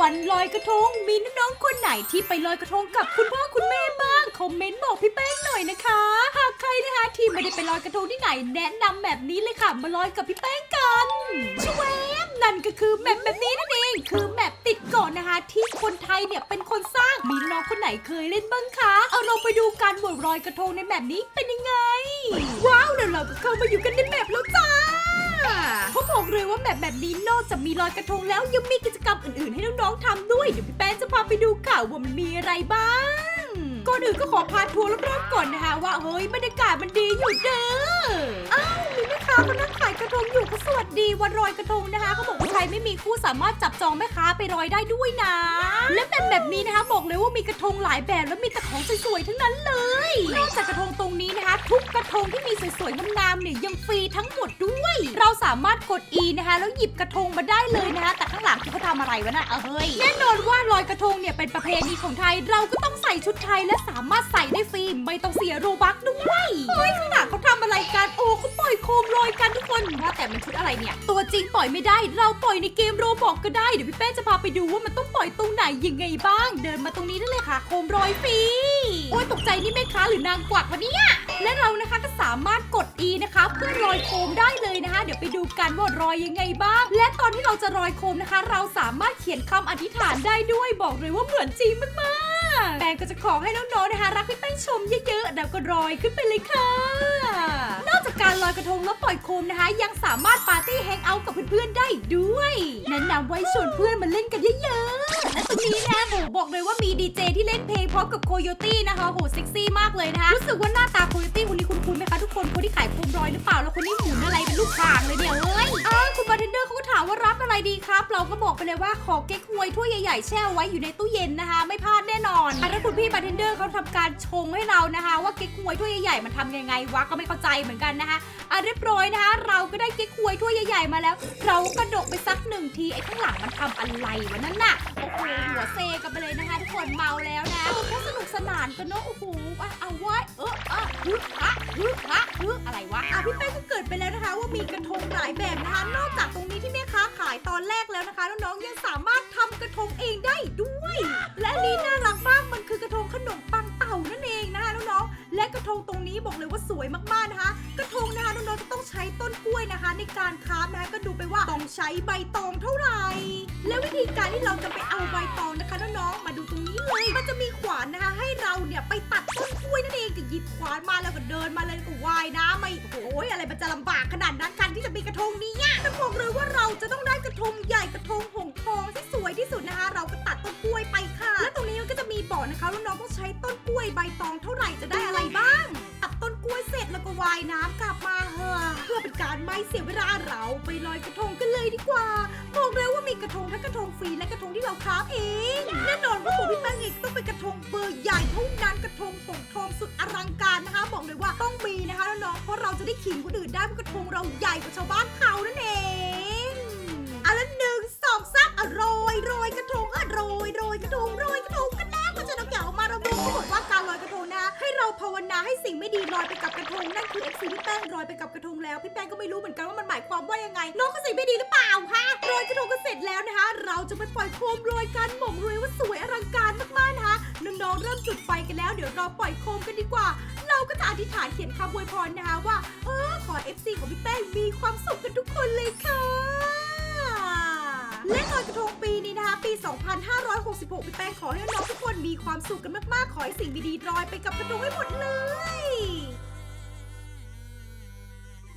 วันลอยกระทง มีน้องๆคนไหนที่ไปลอยกระทงกับคุณพ่อคุณแม่บ้าง คอมเมนต์บอกพี่แป้งหน่อยนะคะ หากใครนะคะที่ไม่ได้ไปลอยกระทงที่ไหนแนะนำแบบนี้เลยค่ะ มาลอยกับพี่แป้งกันชวมนั่นก็คือแมปแบบนี้นั่นเอง คือแมปติดเก่อนนะคะ ที่คนไทยเนี่ยเป็นคนสร้างมีน้องคนไหนเคยเล่นบ้างคะเอาเราไปดูกันว่าลอยกระทงในแมปนี้เป็นยังไง ว้าวแล้วเราก็เข้ามาอยู่กันในแมปแล้วจ้า เขาบอกเลยว่าแบบแบบนี้นอกจากมีลอยกระทงแล้วยังมีกิจกรรมอื่นๆ ให้น้องๆทำด้วย เดี๋ยวพี่แป้งจะพาไปดูค่ะว่ามันมีอะไรบ้าง ก่อนอื่นก็ขอพาทัวร์รอบๆก่อนนะคะว่าเฮ้ยบรรยากาศมันดีอยู่เด้ออ้าวมีแม่ค้าเขานั่งขายกระทงอยู่ก็สวัสดีวันลอยกระทงนะคะเขาบอกว่าใครไม่มีคู่สามารถจับจองแม่ค้าไปลอยได้ด้วยนะ และ บอกเลยว่ามีกระทงหลายแบบแล้วมีแต่ของสวยๆทั้งนั้นเลยนอกจากกระทงตรงนี้นะคะ ทุกกระทงที่มีสวยๆงามๆเนี่ยยังฟรีทั้งหมดด้วย เราสามารถกด E นะคะ แล้วหยิบกระทงมาได้เลยนะคะ แต่ข้างหลังที่เขาทำอะไรวะน่ะเอ้ยแน่นอนว่าลอยกระทงเนี่ยเป็นประเพณีของไทย เราก็ต้องใส่ชุดไทยและสามารถใส่ได้ฟรีไม่ต้องเสียโรบักด้วยเฮ้ยข้างหลังเขาทำอะไรกันโอ้เขาปล่อยโคมลอยกันทุกคนว่าแต่มันชุดอะไรเนี่ย ตัวจริงปล่อยไม่ได้ เราปล่อยในเกมโรบอกก็ได้เดี๋ยวพี่แป้จะพาไปดูว่ามันต้องปล่อยตรงไหนยังไงบ้างเดินมาตรงนี้ได้เลยค่ะ โคมลอยฟรี โอ้ยตกใจนี่แม่ค้าหรือนางกวักวะเนี่ย และเรานะคะก็สามารถกด E นะคะ เพื่อลอยโคมได้เลยนะคะ เดี๋ยวไปดูกันว่าลอยยังไงบ้าง และตอนที่เราจะลอยโคมนะคะ เราสามารถเขียนคำอธิษฐานได้ด้วยบอกเลยว่าเหมือนจริงมากๆแปงก็จะขอให้น้องๆนะคะ รักพี่แป้งชมเยอะๆแล้วก็ลอยขึ้นไปเลยค่ะ นอกจากการลอยกระทงแล้วปล่อยโคมนะคะ ยังสามารถปาร์ตี้แฮงเอาท์กับเพื่อนๆได้ด้วยแนะนำไว้ชวนเพื่อนมาเล่นกันเยอะๆ บอกเลยว่ามีดีเจที่เล่นเพลงพร้อมกับโคโยตี้นะคะโหเซ็กซี่มากเลยนะคะรู้สึกว่าหน้าตาโคโยตี้คนนี้คุ้นๆไหมคะทุกคนคนที่ขายโคมรอยหรือเปล่าแล้วคนนี้หมุนอะไรเป็นลูกคางเลยเนี่ยเอ้ยเออคุณบ บอกไปเลยว่าขอเก๊กฮวยถ้วยใหญ่ๆแช่ไว้อยู่ในตู้เย็นนะคะ ไม่พลาดแน่นอนอะถ้าคุณพี่บาร์เทนเดอร์เขาทำการชงให้เรานะคะ ว่าเก๊กฮวยถ้วยใหญ่ๆมันทำยังไงวะก็ไม่เข้าใจเหมือนกันนะคะอะเรียบร้อยนะคะ เราก็ได้เก๊กฮวยถ้วยใหญ่ๆมาแล้ว เราก็กระดกไปสักหนึ่งทีไอ้ข้างหลังมันทำอะไรวะนั่นน่ะโอ้โหหัวเซกันไปเลยนะคะทุกคนเมาแล้วนะเออแค่สนุกสนานกันเนาะโอ้โหอะเอาไว้เอออะฮึอะฮึอะฮึอะไรวะอะพี่แป้งก็เกิดไปแล้วนะคะ ว่ามีกระทงหลายแบบนะคะนอกจากตรงนี้ที่แม่ค้าขายตอน กแล้วนะคะ น้องๆยังสามารถทำกระทงเองได้ด้วย และอันนี้น่ารักมากมันคือกระทงขนมปังเต่านั่นเองนะคะน้องๆและกระทงตรงนี้บอกเลยว่าสวยมากๆนะคะ กระทงนะคะน้องๆจะต้องใช้ต้นกล้วยนะคะ ในการคราฟนะคะก็ดูไปว่าต้องใช้ใบตองเท่าไหร่และวิธีการที่เราจะไปเอาใบตองนะคะน้องๆมาดูตรงนี้เลยมันจะมีขวานนะคะ ให้เราเนี่ยไปตัดต้นกล้ วยนั่นเองก็หยิบขวานมาแล้วก็เดินมาเลยก็ว่ายน้ำมาอีกโอ้ยอะไรมันจะลำบากขนาดนั้นกันที่จะมีกระทงนี้อะแต่บอกเลยว่าเราจะต้องได้กระทงใหญ่กระทงหงทองที่สวยที่สุดนะคะ เราก็ตัดต้นกล้วยไปค่ะ และตรงนี้มันก็จะมีบอกนะคะว่าน้องต้องใช้ต้นกล้วยใบตองเท่าไหร่จะได้อะไรบ้างตัดต้นกล้วยเสร็จแล้วก็ว่ายน้ำกลับมาเฮ้อเพื่อเป็นการไม่เสียเวลาเราไปลอยกระทงกันเลยดีกว่าบอกเลยว่ามีกระทงทั้งกระทงฟรีและกระทงที่เราคราฟเอง แน่นอนว่าผมพี่แป้งเองต้องเป็นกระทงเบอร์ใหญ่เท่านั้นกระทงปงทองสุดอลังการนะคะ บอกเลยว่าต้องมีนะคะน้องๆเพราะเราจะได้ขิงคนอื่นได้เพราะกระทงเราใหญ่กว่าชาวบ้านเขานั่นเองอันละหนึ่งสองสามอะโรยาให้สิ่งไม่ดีลอยไปกับกระทงนั่นคือ FC พี่แป้งลอยไปกับกระทงแล้วพี่แป้งก็ไม่รู้เหมือนกันว่ามันหมายความว่ายังไงน้องก็สิ่งไม่ดีหรือเปล่าฮะลอยกระทงก็เสร็จแล้วนะคะ เราจะไปปล่อยโคมลอยกันบอกเลยว่าสวยอลังการมากๆนะคะน้องๆเริ่มจุดไฟกันแล้วเดี๋ยวเราปล่อยโคมกันดีกว่า เราก็จะอธิษฐานเขียนคำอวยพรนะคะว่าเออขอ FC ของพี่แป้งมีความสุขกันทุกคนเลยค่ะและลอยกระทงปีนี้นะคะปี 2566พี่แป้งขอให้น้องๆทุก มีความสุขกันมากๆ ขอให้สิ่งดีๆรอยไปกับกระทงให้หมดเลย